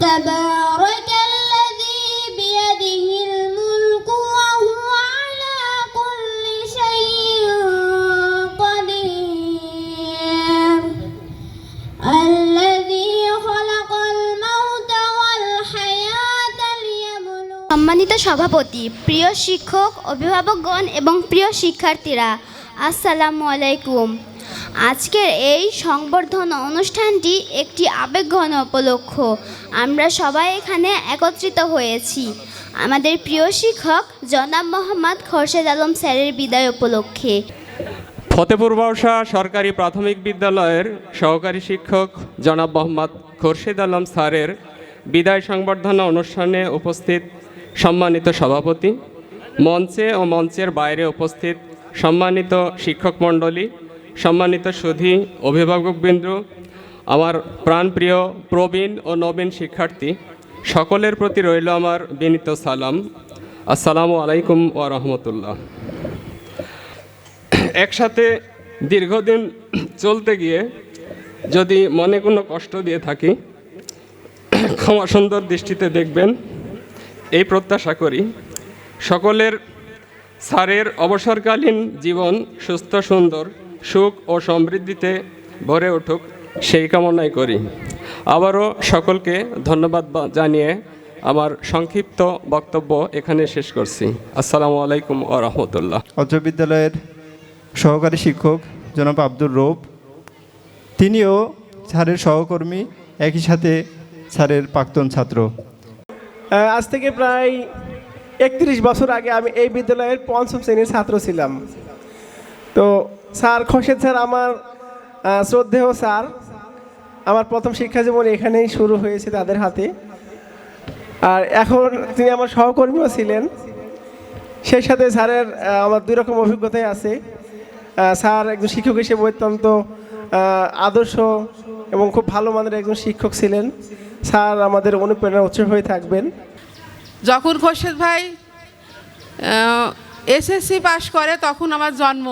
تبارك الذي بيده الملك وهو على كل شيء قدير الذي خلق الموت والحياة ليبلوكم সম্মানিত সভাপতি প্রিয় শিক্ষক অভিভাবকগণ এবং প্রিয় শিক্ষার্থীরা আসসালামু আলাইকুম আজকের এই সংবর্ধনা অনুষ্ঠানটি একটি আবেগঘন উপলক্ষ। আমরা সবাই এখানে একত্রিত হয়েছি। আমাদের প্রিয় শিক্ষক জনাব মোহাম্মদ খোরশেদ আলম স্যারের বিদায় উপলক্ষে। ফতেপুর বাউসা সরকারি প্রাথমিক বিদ্যালয়ের সহকারী শিক্ষক জনাব মোহাম্মদ খোরশেদ আলম স্যারের বিদায় সংবর্ধনা অনুষ্ঠানে উপস্থিত সম্মানিত সভাপতি, মঞ্চে ও মঞ্চের বাইরে উপস্থিত সম্মানিত শিক্ষক মণ্ডলী সম্মানিত সুধী অভিভাবকবৃন্দ, আমার প্রাণপ্রিয় প্রবীণ ও নবীন শিক্ষার্থী, সকলের প্রতি রইল আমার বিনীত সালাম। আসসালামু আলাইকুম ও রহমতুল্লাহ। একসাথে দীর্ঘদিন চলতে গিয়ে যদি মনে কোনো কষ্ট দিয়ে থাকি, ক্ষমা সুন্দর দৃষ্টিতে দেখবেন, এই প্রত্যাশা করি। সকলের স্যারের অবসরকালীন জীবন সুস্থ সুন্দর সুখ ও সমৃদ্ধিতে ভরে উঠুক সেই কামনাই করি। আবারও সকলকে ধন্যবাদ বা- জানিয়ে আমার সংক্ষিপ্ত বক্তব্য এখানে শেষ করছি। আসসালামু আলাইকুম ও রহমতুল্লাহ। অত্র বিদ্যালয়ের সহকারী শিক্ষক জনাব আব্দুর রৌফ তিনিও স্যারের সহকর্মী একই সাথে স্যারের প্রাক্তন ছাত্র। আজ থেকে প্রায় একত্রিশ বছর আগে আমি এই বিদ্যালয়ের পঞ্চম শ্রেণির ছাত্র ছিলাম। তো স্যার খোরশেদ স্যার আমার শ্রদ্ধেয় স্যার আমার প্রথম শিক্ষা জীবন এখানেই শুরু হয়েছে তাদের হাতে। আর এখন তিনি আমার সহকর্মীও ছিলেন। সেই সাথে স্যারের আমার দুই রকম অভিজ্ঞতাই আছে। স্যার একজন শিক্ষক হিসেবে অত্যন্ত আদর্শ এবং খুব ভালো মানের একজন শিক্ষক ছিলেন। স্যার আমাদের অনুপ্রেরণা উৎস হয়ে থাকবেন। যখন খোরশেদ ভাই এসএসসি পাশ করে তখন আমার জন্ম।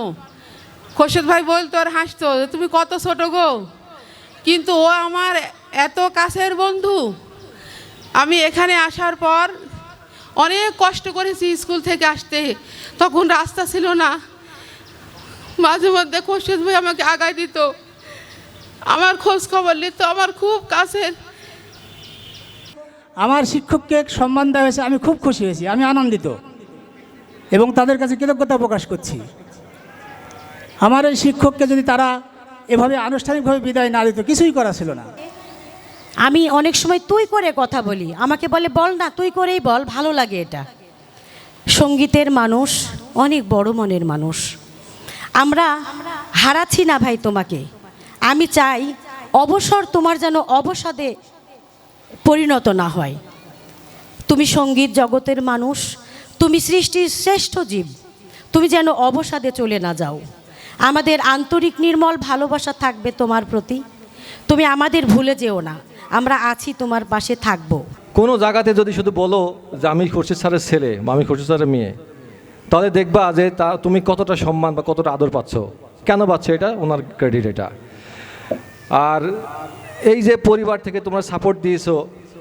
খোরশেদ ভাই বলতো আর হাসতো তুমি কত ছোট গো? কিন্তু ও আমার এত কাছের বন্ধু। আমি এখানে আসার পর অনেক কষ্ট করেছি স্কুল থেকে আসতে। তখন রাস্তা ছিল না। মাঝে মধ্যে খোরশেদ ভাই আমাকে আগায় দিত। আমার খোঁজ খবর নিত, আমার খুব কাছের। আমার শিক্ষককে সম্মান দেওয়া হয়েছে, আমি খুব খুশি হয়েছি, আমি আনন্দিত। এবং তাদের কাছে কৃতজ্ঞতা প্রকাশ করছি। আমার এই শিক্ষককে যদি তারা এভাবে আনুষ্ঠানিকভাবে বিদায় না দিত, কিছুই করা ছিল না। আমি অনেক সময় তুই করে কথা বলি। আমাকে বলে, বল না, তুই করেই বল, ভালো লাগে এটা। সঙ্গীতের মানুষ, অনেক বড় মনের মানুষ। আমরা হারাচ্ছি না ভাই তোমাকে। আমি চাই অবসর তোমার যেন অবসাদে পরিণত না হয়। তুমি সংগীত জগতের মানুষ, তুমি সৃষ্টির শ্রেষ্ঠ জীব। তুমি যেন অবসাদে চলে না যাও। আমাদের আন্তরিক নির্মল ভালোবাসা থাকবে তোমার প্রতি। তুমি আমাদের ভুলে যেও না। আমরা আছি তোমার পাশে থাকব। কোনো জায়গাতে যদি শুধু বলো যে আমি খুরশিদ স্যারের ছেলে আমি খুরশিদ স্যারের মেয়ে, তাহলে দেখবা যে তা তুমি কতটা সম্মান বা কতটা আদর পাচ্ছ। কেন পাচ্ছ এটা? ওনার ক্রেডিট এটা। আর এই যে পরিবার থেকে তোমরা সাপোর্ট দিয়েছ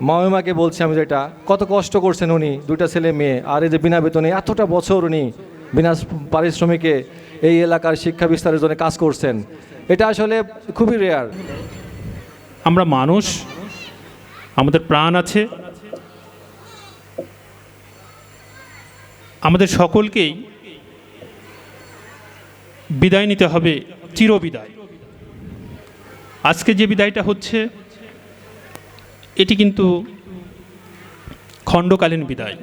মামিমাকে বলছি আমি যেটা, কত কষ্ট করছেন উনি, দুইটা ছেলে মেয়ে, আর এই যে বিনা বেতনে এতটা বছর উনি বিনা পারিশ্রমিকে এই এলাকার শিক্ষা বিস্তারের জন্য কাজ করছেন। এটা আসলে খুবই রেয়ার আমরা মানুষ, আমাদের প্রাণ আছে। আমাদের সকলকেই বিদায় নিতে হবে, চিরবিদায়। আজকে যে বিদায়টা হচ্ছে, এটি কিন্তু খণ্ডকালীন বিদায়,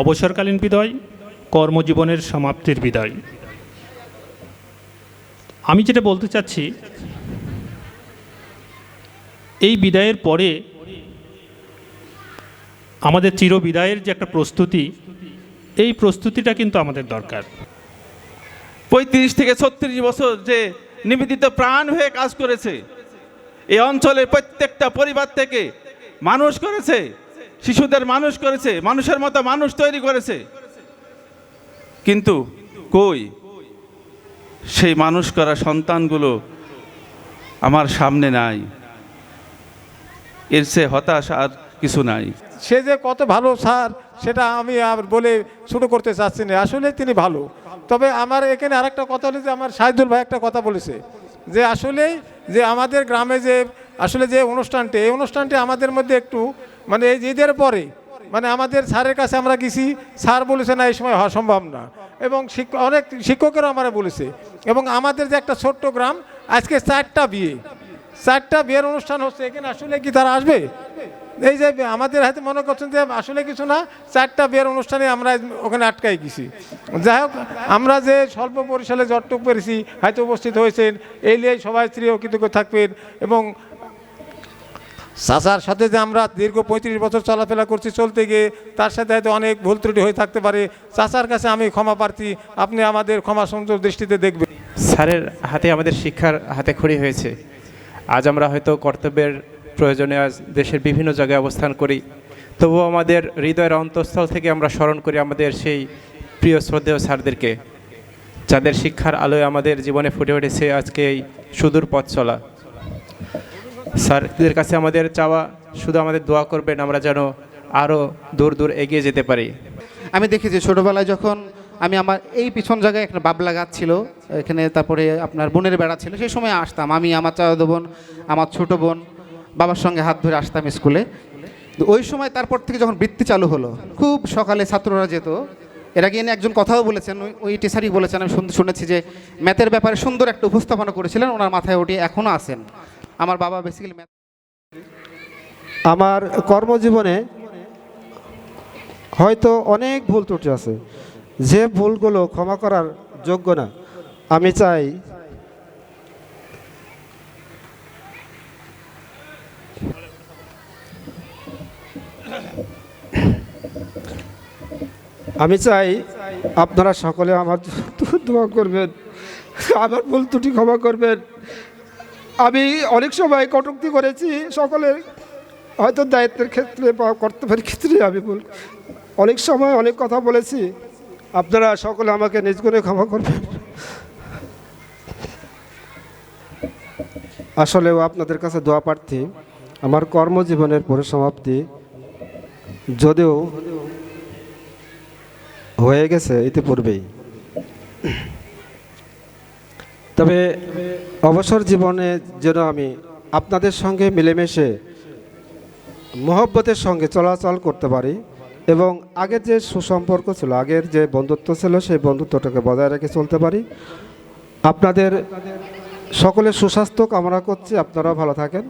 অবসরকালীন বিদায়। কর্মজীবনের সমাপ্তির বিদায়। আমি যেটা বলতে চাচ্ছি, এই বিদায়ের পরে আমাদের চিরবিদায়ের যে একটা প্রস্তুতি, এই প্রস্তুতিটা কিন্তু আমাদের দরকার। পঁয়ত্রিশ থেকে ছত্রিশ বছর যে নিবেদিত প্রাণ হয়ে কাজ করেছে, এই অঞ্চলের প্রত্যেকটা পরিবার থেকে মানুষ করেছে, শিশুদের মানুষ করেছে, মানুষের মতো মানুষ তৈরি করেছে। কিন্তু কই? সেই মানুষ করা সন্তানগুলো আমার সামনে নাই। এর সে হতাশ আর কিছু নাই। সে যে কত ভালো স্যার, সেটা আমি আর বলে শুরু করতে চাচ্ছি না। আসলে তিনি ভালো। তবে আমার এখানে আরেকটা কথা হলো যে, আমার সাহিদুল ভাই একটা কথা বলেছে যে আসলেই যে আমাদের গ্রামে যে, আসলে যে অনুষ্ঠানটি, এই অনুষ্ঠানটি আমাদের মধ্যে একটু মানে এই ঈদের পরে মানে আমাদের স্যারের কাছে আমরা গেছি, স্যার বলেছে, না, এই সময় হওয়া সম্ভব না। এবং অনেক শিক্ষকেরও আমরা বলেছে। এবং আমাদের যে একটা ছোট্ট গ্রাম, আজকে চারটা বিয়ে। চারটা বিয়ের অনুষ্ঠান হচ্ছে, এখানে আসলে কি তারা আসবে? এই যে আমাদের হাতে মনে করছেন যে আসলে কিছু না, চারটা বিয়ের অনুষ্ঠানে আমরা ওখানে আটকাই গেছি। যাই হোক, আমরা যে স্বল্প পরিসরে যতটুক পেরেছি, হয়তো উপস্থিত হয়েছেন, এই নিয়ে সবাই স্ত্রী কৃতজ্ঞ থাকবেন এবং চাচার সাথে যে আমরা দীর্ঘ পঁয়ত্রিশ বছর চলাফেরা করছি, চলতে গিয়ে তার সাথে হয়তো অনেক ভুল ত্রুটি হয়ে থাকতে পারে। চাচার কাছে আমি ক্ষমা প্রার্থী, আপনি আমাদের ক্ষমা সুন্দর দৃষ্টিতে দেখবেন। স্যারের হাতে আমাদের শিক্ষার হাতে খড়ি হয়েছে। আজ আমরা হয়তো কর্তব্যের প্রয়োজনে আজ দেশের বিভিন্ন জায়গায় অবস্থান করি। তবুও আমাদের হৃদয়ের অন্তঃস্থল থেকে আমরা স্মরণ করি আমাদের সেই প্রিয় শ্রদ্ধেয় স্যারদেরকে, যাদের শিক্ষার আলোয় আমাদের জীবনে ফুটে উঠেছে আজকে এই সুদূর পথ চলা। স্যারদের কাছে আমাদের চাওয়া, শুধু আমাদের দোয়া করবেন, আমরা যেন আরও দূর দূর এগিয়ে যেতে পারি। আমি দেখেছি ছোটোবেলায় যখন আমি আমার এই পিছন জায়গায় একটা বাবলা গাছ ছিল, এখানে তারপরে আপনার বোনের বেড়া ছিল, সেই সময় আসতাম। আমি, আমার চাচাতো বোন, আমার ছোটো বোন, বাবার সঙ্গে হাত ধরে আসতাম স্কুলে। ওই সময় তারপর থেকে যখন বৃত্তি চালু হলো, খুব সকালে ছাত্ররা যেত। এর আগে একজন কথাও বলেছেন, ওই- টিচারই বলেছেন, আমি শুনেছি যে ম্যাথের ব্যাপারে সুন্দর একটা উপস্থাপনা করেছিলেন, ওনার মাথায় ওটি এখনও আছেন। আমার বাবা বেসিক্যালি আমার কর্মজীবনে হয়তো অনেক ভুল ত্রুটি আছে। যে ভুলগুলো ক্ষমা করার যোগ্য না, আমি চাই আমি চাই আপনারা সকলে আমার দোয়া করবেন, আমার ভুল ত্রুটি ক্ষমা করবেন। আমি অনেক সময় কটুক্তি করেছি সকলের, হয়তো দায়িত্বের ক্ষেত্রে বা কর্তব্যের ক্ষেত্রে আমি ভুল। অনেক সময় অনেক কথা বলেছি। আপনারা সকলে আমাকে নিজ করে ক্ষমা করবেন। আসলেও আপনাদের কাছে দোয়া প্রার্থী, আমার কর্মজীবনের পরিসমাপ্তি যদিও হয়ে গেছে ইতিপূর্বেই। তবে অবসর জীবনে যেন আমি আপনাদের সঙ্গে মিলেমিশে মহব্বতের সঙ্গে চলাচল করতে পারি এবং আগের যে সুসম্পর্ক ছিল, আগের যে বন্ধুত্ব ছিল, সেই বন্ধুত্বটাকে বজায় রেখে চলতে পারি। আপনাদের সকলের সুস্বাস্থ্য কামনা করছি। আপনারাও ভালো থাকেন।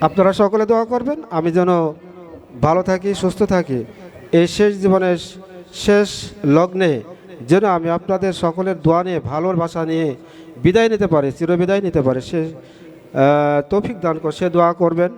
আপনারা সকলে দোয়া করবেন। আমি যেন ভালো থাকি, সুস্থ থাকি। এই শেষ জীবনের শেষ লগ্নে যেন আমি আপনাদের সকলের দোয়া নিয়ে, ভালোর ভাষা নিয়ে বিদায় নিতে পারে চিরবিদায় নিতে পারে সে তৌফিক দান করে সে দোয়া করবেন।